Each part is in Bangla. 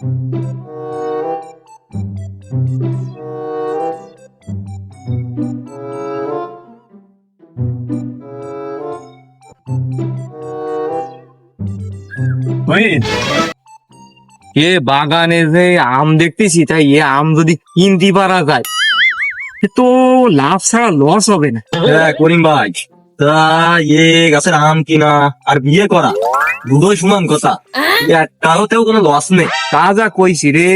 এ বাগানে যে আম দেখতেছি, তাই এ আম যদি কিনতে পারা যায় তো লাভ ছাড়া লস হবে না। হ্যাঁ করিম ভাই। তা এ গাছের আম কিনা আর বিয়ে করা। দুটোই সমান কথা। একটাতেও কোনো লস নেই। তা যা কইছি রে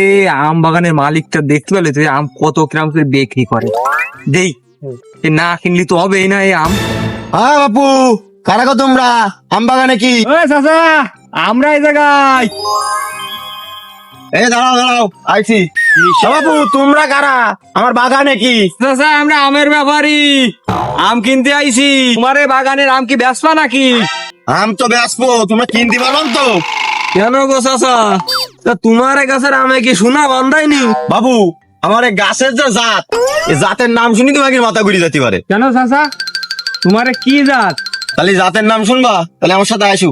আম বাগানের মালিকটা দেখতে পেলে তুই আম কত গ্রাম করে বিক্রি করে। দেই না কিনলি তো হবেই না এই আম। হ্যাঁ বাপু কারাগো তোমরা? আম বাগানে কি? চাচা আমরা এই জায়গায়। দাঁড়াও দাঁড়াও আইছি। ও তোমরা কারা? আমার বাগানে কি? চাচা আমরা আমের ব্যাপারী। আম কিনতে আইছি। তোমার এই বাগানের আম কি বেচবা নাকি? আম তো বেসবো তোমরা কিনতে পারো তো। কেন গো চাচা? তা তোমার গাছের আমে কি সোনা বান্ধাইনি বাবু আমার এই গাছের যে জাত এই জাতের নাম শুনি তোমাকে মাথা ঘুরে যেতে পারে। কেন চাচা? তোমার কি জাত? তাহলে জাতের নাম শুনবা তাহলে আমার সাথে আসু।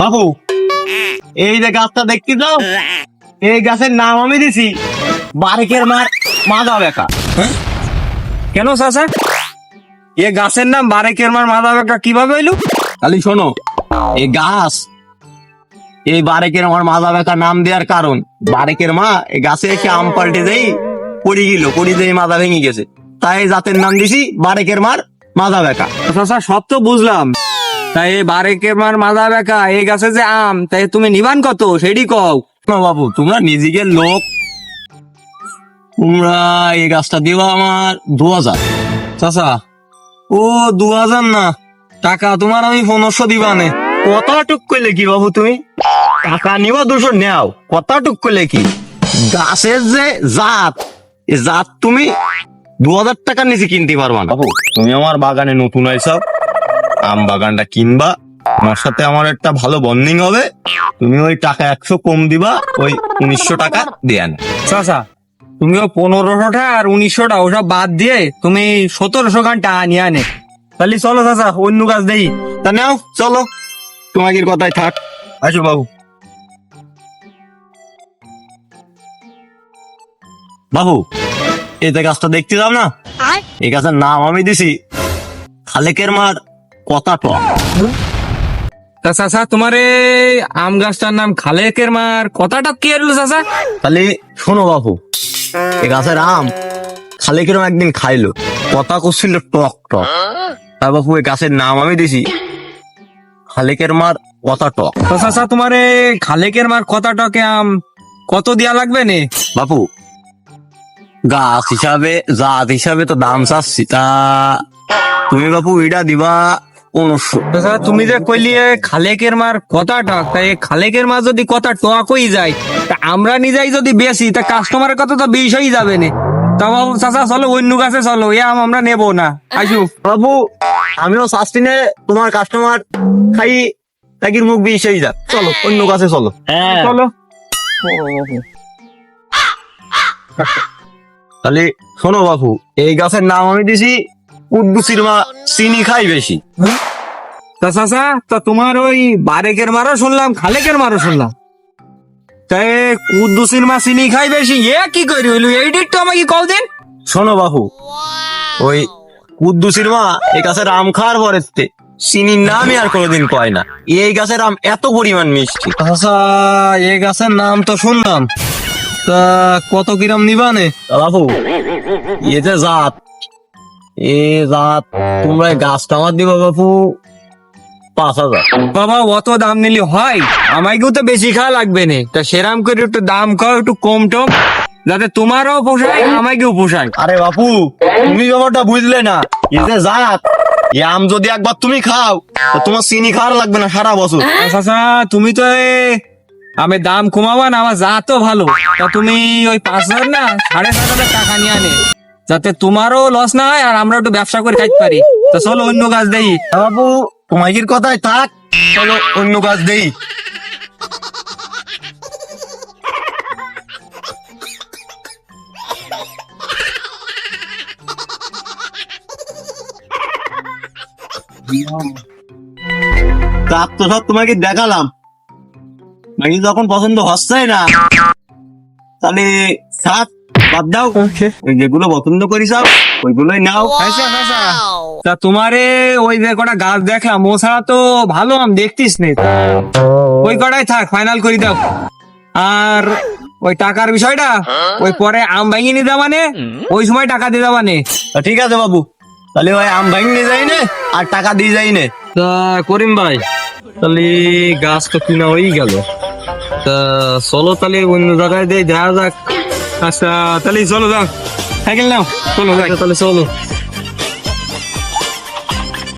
বাবু এই যে গাছটা দেখতে দাও এই গাছের নাম আমি দিছি। বারেকের মার মাদা বেকা কেন চাচা? এ গাছের নাম বারেকের মার মাদা বেকা কীভাবে এলো তাহলে শোনো। এই গাছ এই বারেকের আমার মাদা বেকা নাম দেওয়ার কারণ। বারেকের মা এই গাছে এসে আম পাল্টে দেই পড়ি গেল পড়ি দেই মাদা ভেঙে গেছে। তাই এই জাতের নাম দিছি বারেকের মার মাদা বেকা চাচা সব তো বুঝলাম। তাই এই বারেকের মার মাদা বেকা এই গাছে যে আম তাই তুমি নিবান কত? সেটি কও। বাবু তোমরা নিজেকে লোক। তোমরা এই গাছটা দিবা আমার দু হাজার চাচা ও দু হাজার না টাকা তোমার আমি পনেরোশো দিবা নে। কত টুক করলে কি বাবু তুমি? টাকা নিবা দুশো নেও। কত টুক করলে কি? গাছের যে জাত এ জাত তুমি দু হাজার টাকার নিচে কিনতে পারবা না। বাবু তুমি আমার বাগানে নতুন আইসাও আম বাগানটা কিনবা। আমার সাথে আমার একটা ভালো বন্ডিং হবে। তুমি ওই টাকা একশো কম দিবা ওই উনিশশো টাকা দেন চাচা তুমি ও পনেরোশোটা আর উনিশশোটা ওসব বাদ দিয়ে তুমি সতেরোশো খান টাকা নিয়ে আনে। তাহলে চলো চাচা অন্য গাছ দেই। তা নাও চলো। তোমাদের কথাই থাক। আসো বাবু। বাবু এই যে গাছটা দেখতে যাও না? এই গাছের নাম আমি দিছি। খালেকের মার কথা টক তা চাচা তোমার এই আম গাছটার নাম খালেকের মার কথাটা কি এলো চাচা? তাহলে শোনো বাবু এই গাছের আম খালেকের একদিন খাইলো। কথা করছিল টক টক। তা বাবু এই গাছের নাম আমি দিছি খালেকের মার কথা টক। তো চাচা তোমার এই খালেকের মার কথা টকে আম কত দেয়া লাগবে নে? বাপু গাছ হিসাবে জাত হিসাবে তো দাম চাচ্ছি। তা তুমি বাপু এটা দিবা চাচা তুমি যে কইলি খালেকের মার কথা টক তাই খালেকের মার যদি কথা টক হয়ে যায় তা আমরা নিজেই যদি বেশি তা কাস্টমারের কথা তো বিষ হয়ে যাবে নে। তা বাবু চাচা চলো অন্য গাছে চলো এ আম আমরা নেব না। আসু বাবু আমিও শাস্তিনে তোমার কাস্টমার খাই তাকির মুখ বিষ হয়ে যাক। চলো অন্য কাছে চলো। চলো। তাহলে শোনো বাপু এই গাছের নাম আমি দিছি উদ্দুসির মা চিনি খাই বেশি। তা চাচা তা তোমার ওই বারেকের মারও শুনলাম খালেকের মারও শুনলাম। তাই কুদ্দুসির মা চিনি খাই বেশি এ কি করি হইল এই দিকটা আমাকে কও দিন। শোনো বাপু ওই কুদ্দুসির মা এই গাছের আম খাওয়ার পরেতে চিনির নামই আর কোনোদিন কয় না। এই গাছের আম এত পরিমাণ মিষ্টি। আচ্ছা এই গাছের নাম তো শুনলাম। তা কত কিরাম নিবানে? বাপু এ যে জাত এ জাত তোমরা গাছটা আমার দিবা বাপু। পাঁচ হাজার। বাবা অত দাম নিলে হয়? আমাকেও তো বেশি খাওয়া লাগবে না। তা সেরাম করে একটু দাম খাও একটু কম টম যাতে তোমারও পোষায় আমাকেও পোষায়। আরে বাপু তুমি ব্যাপারটা বুঝলে না। এ যে জাত আম যদি একবার তুমি খাও তো তোমার চিনি খাওয়ার লাগবে না সারা বছর। আচ্ছা তুমি তো আমি দাম কমাবা না আমার তো ভালো। তা তুমি ওই পাঁচ হাজার না সাড়ে সাত হাজার টাকা নিয়ে আনে। যাতে তোমারও লস না হয় আর আমরা একটু ব্যবসা করে খাইতে পারি। তো চলো অন্য গাছ দেই। বাবু তোমার কথাই থাক। চলো অন্য গাছ দেই। তার তো সব তোমাকে দেখালাম। নাকি যখন পছন্দ হচ্ছে না? তাহলে সাত বাদ দাও। ওই যেগুলো পছন্দ করি সব ওইগুলোই নাও। তা তোমারে ওই যে কটা গাছ দেখলাম ও ছাড়া তো ভালো আম দেখতিস নে। ওই কটাই থাক ফাইনাল করে দাও। আর ওই টাকার বিষয়টা ওই পরে আম ভাঙিয়ে নিতে মানে ওই সময় টাকা মানে তা ঠিক আছে বাবু তাহলে ওই আম ভাঙ নিয়ে যাই নে আর টাকা দিয়ে যাই নে। তা করিম ভাই তাহলে গাছ তো কিনা হয়েই গেল। তা চলো তাহলে অন্য জায়গায় দিয়ে যাওয়া যাক। আচ্ছা তাহলে চলো যাও। সাইকেল নাও। চলো তাহলে চলো।